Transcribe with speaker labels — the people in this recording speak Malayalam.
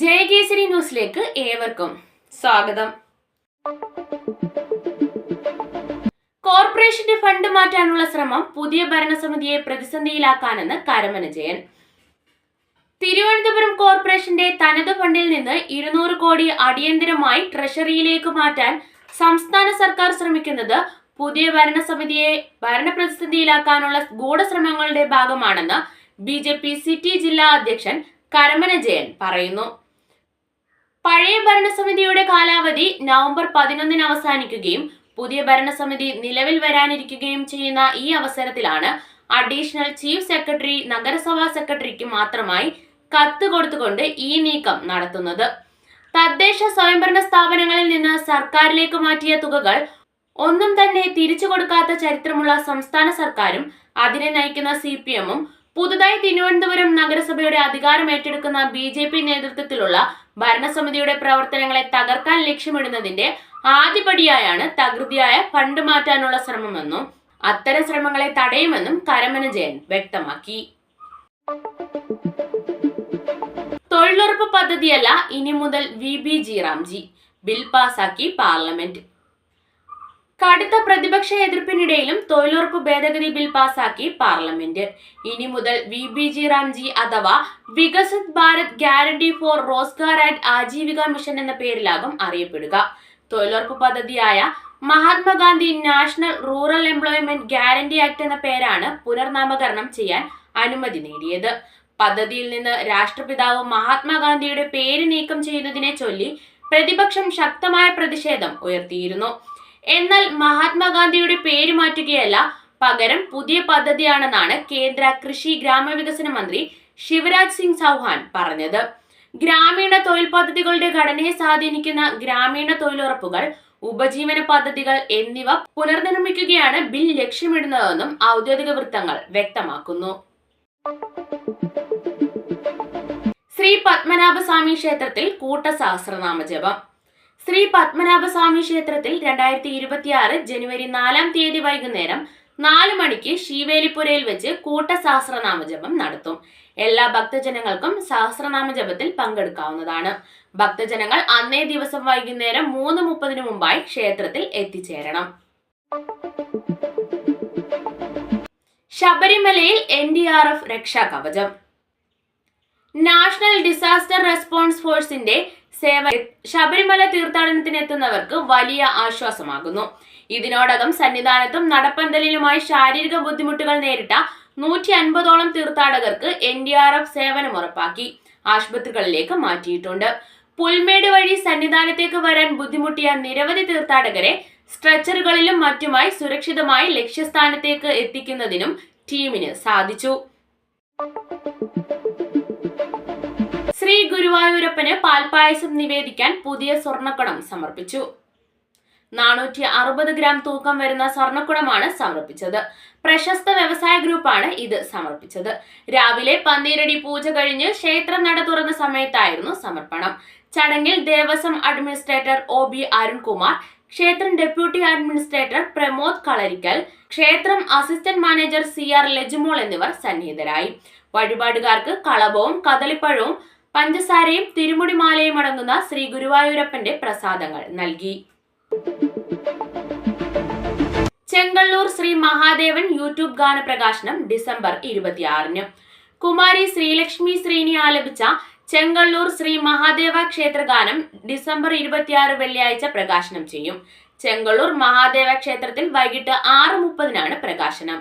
Speaker 1: ന്യൂസിലേക്ക് ഏവർക്കും സ്വാഗതം. കോർപ്പറേഷന്റെ ഫണ്ട് മാറ്റാനുള്ള ശ്രമം പുതിയ ഭരണസമിതിയെ പ്രതിസന്ധിയിലാക്കാനെന്ന് കരമന ജയൻ. തിരുവനന്തപുരം കോർപ്പറേഷന്റെ തനത് ഫണ്ടിൽ നിന്ന് ഇരുന്നൂറ് കോടി അടിയന്തരമായി ട്രഷറിയിലേക്ക് മാറ്റാൻ സംസ്ഥാന സർക്കാർ ശ്രമിക്കുന്നത് പുതിയ ഭരണസമിതിയെ ഭരണപ്രതിസന്ധിയിലാക്കാനുള്ള ഗൂഢശ്രമങ്ങളുടെ ഭാഗമാണെന്ന് ബി ജെ പി സിറ്റി ജില്ലാ അധ്യക്ഷൻ കരമന ജയൻ പറയുന്നു. പഴയ ഭരണസമിതിയുടെ കാലാവധി നവംബർ പതിനൊന്നിന് അവസാനിക്കുകയും പുതിയ ഭരണസമിതി നിലവിൽ വരാനിരിക്കുകയും ചെയ്യുന്ന ഈ അവസരത്തിലാണ് അഡീഷണൽ ചീഫ് സെക്രട്ടറി നഗരസഭാ സെക്രട്ടറിക്ക് മാത്രമായി കത്ത് കൊടുത്തുകൊണ്ട് ഈ നീക്കം നടത്തുന്നത്. തദ്ദേശ സ്വയംഭരണ സ്ഥാപനങ്ങളിൽ നിന്ന് സർക്കാരിലേക്ക് മാറ്റിയ തുകകൾ ഒന്നും തന്നെ തിരിച്ചു കൊടുക്കാത്ത ചരിത്രമുള്ള സംസ്ഥാന സർക്കാരും അതിനെ നയിക്കുന്ന സി പി എമ്മും പുതുതായി തിരുവനന്തപുരം നഗരസഭയുടെ അധികാരം ഏറ്റെടുക്കുന്ന ബി ജെ പി നേതൃത്വത്തിലുള്ള ഭരണസമിതിയുടെ പ്രവർത്തനങ്ങളെ തകർക്കാൻ ലക്ഷ്യമിടുന്നതിന്റെ ആദ്യപടിയായാണ് തകൃതിയായ ഫണ്ട് മാറ്റാനുള്ള ശ്രമമെന്നും അത്തരം ശ്രമങ്ങളെ തടയുമെന്നും കരമന ജയൻ വ്യക്തമാക്കി. തൊഴിലുറപ്പ് പദ്ധതിയല്ല ഇനി മുതൽ V B G RAM G. Bill പാസാക്കി പാർലമെന്റ്. പ്രതിപക്ഷ എതിർപ്പിനിടയിലും തൊഴിലുറപ്പ് ഭേദഗതി ബിൽ പാസാക്കി പാർലമെന്റ്. ഇനി മുതൽ വി ബി ജി റാംജി അഥവാ Viksit Bharat guarantee for Rozgar and Ajeevika mission എന്ന പേരിലാകും അറിയപ്പെടുക. തൊഴിലുറപ്പ് പദ്ധതിയായ Mahatma Gandhi national rural employment guarantee act എന്ന പേരാണ് പുനർനാമകരണം ചെയ്യാൻ അനുമതി നേടിയത്. പദ്ധതിയിൽ നിന്ന് രാഷ്ട്രപിതാവ് മഹാത്മാഗാന്ധിയുടെ പേര് നീക്കം ചെയ്യുന്നതിനെ ചൊല്ലി പ്രതിപക്ഷം ശക്തമായ പ്രതിഷേധം ഉയർത്തിയിരുന്നു. എന്നാൽ മഹാത്മാഗാന്ധിയുടെ പേര് മാറ്റുകയല്ല പകരം പുതിയ പദ്ധതിയാണെന്നാണ് കേന്ദ്ര കൃഷി ഗ്രാമവികസന മന്ത്രി ശിവരാജ് സിംഗ് ചൗഹാൻ പറഞ്ഞത്. ഗ്രാമീണ തൊഴിൽ പദ്ധതികളുടെ ഘടനയെ സ്വാധീനിക്കുന്ന ഗ്രാമീണ തൊഴിലുറപ്പുകൾ ഉപജീവന പദ്ധതികൾ എന്നിവ പുനർനിർമ്മിക്കുകയാണ് ബിൽ ലക്ഷ്യമിടുന്നതെന്നും ഔദ്യോഗിക വൃത്തങ്ങൾ വ്യക്തമാക്കുന്നു. ശ്രീ പത്മനാഭസ്വാമി ക്ഷേത്രത്തിൽ കൂട്ടസഹസ്രനാമ ജപം. ശ്രീ പത്മനാഭസ്വാമി ക്ഷേത്രത്തിൽ രണ്ടായിരത്തി ഇരുപത്തിയാറ് ജനുവരി നാലാം തീയതി വൈകുന്നേരം നാലു മണിക്ക് ശ്രീവേലിപ്പുരയിൽ വെച്ച് കൂട്ട സഹസ്രനാമജപം നടത്തും. എല്ലാ ഭക്തജനങ്ങൾക്കും സഹസ്രനാമ ജപത്തിൽ പങ്കെടുക്കാവുന്നതാണ്. ഭക്തജനങ്ങൾ അന്നേ ദിവസം വൈകുന്നേരം മൂന്ന് മുപ്പതിനു മുമ്പായി ക്ഷേത്രത്തിൽ എത്തിച്ചേരണം. ശബരിമലയിൽ എൻ ഡി ആർ എഫ് രക്ഷാകവചം. നാഷണൽ ഡിസാസ്റ്റർ റെസ്പോൺസ് ഫോഴ്സിന്റെ സേവ ശബരിമല തീർത്ഥാടനത്തിന് എത്തുന്നവർക്ക് വലിയ ആശ്വാസമാകുന്നു. ഇതിനോടകം സന്നിധാനത്തും നടപ്പന്തലിലുമായി ശാരീരിക ബുദ്ധിമുട്ടുകൾ നേരിട്ട നൂറ്റി അൻപതോളം തീർത്ഥാടകർക്ക് എൻ ഡി ആർ എഫ് സേവനം ഉറപ്പാക്കി ആശുപത്രികളിലേക്ക് മാറ്റിയിട്ടുണ്ട്. പുൽമേട് വഴി സന്നിധാനത്തേക്ക് വരാൻ ബുദ്ധിമുട്ടിയ നിരവധി തീർത്ഥാടകരെ സ്ട്രെച്ചറുകളിലും മറ്റുമായി സുരക്ഷിതമായി ലക്ഷ്യസ്ഥാനത്തേക്ക് എത്തിക്കുന്നതിനും ടീമിന് സാധിച്ചു. ശ്രീ ഗുരുവായൂരപ്പന് പാൽപായസം നിവേദിക്കാൻ പുതിയ സ്വർണക്കുടം സമർപ്പിച്ചു. നാനൂറ്റി അറുപത് ഗ്രാം തൂക്കം വരുന്ന സ്വർണക്കുടമാണ് സമർപ്പിച്ചത്. പ്രശസ്ത വ്യവസായ ഗ്രൂപ്പാണ് ഇത് സമർപ്പിച്ചത്. രാവിലെ പന്തീരടി പൂജ കഴിഞ്ഞ് ക്ഷേത്രം നട തുറന്ന സമയത്തായിരുന്നു സമർപ്പണം. ചടങ്ങിൽ Devaswom administrator O B Arunkumar ക്ഷേത്രം ഡെപ്യൂട്ടി അഡ്മിനിസ്ട്രേറ്റർ പ്രമോദ് കളരിക്കൽ ക്ഷേത്രം assistant manager C R Lajumol എന്നിവർ സന്നിഹിതരായി. വഴിപാടുകാർക്ക് കളഭവും കദളിപ്പഴവും പഞ്ചസാരയും തിരുമുടിമാലയും അടങ്ങുന്ന ശ്രീ ഗുരുവായൂരപ്പന്റെ പ്രസാദങ്ങൾ നൽകി. ചെങ്കള്ളൂർ ശ്രീ മഹാദേവൻ യൂട്യൂബ് ഗാന പ്രകാശനം ഡിസംബർ ഇരുപത്തിയാറിന്. കുമാരി ശ്രീലക്ഷ്മി ശ്രീനി ആലപിച്ച ചെങ്കള്ളൂർ ശ്രീ മഹാദേവ ക്ഷേത്രഗാനം ഡിസംബർ ഇരുപത്തിയാറ് വെള്ളിയാഴ്ച പ്രകാശനം ചെയ്യും. ചെങ്കള്ളൂർ മഹാദേവ ക്ഷേത്രത്തിൽ വൈകിട്ട് ആറ് മുപ്പതിനാണ് പ്രകാശനം.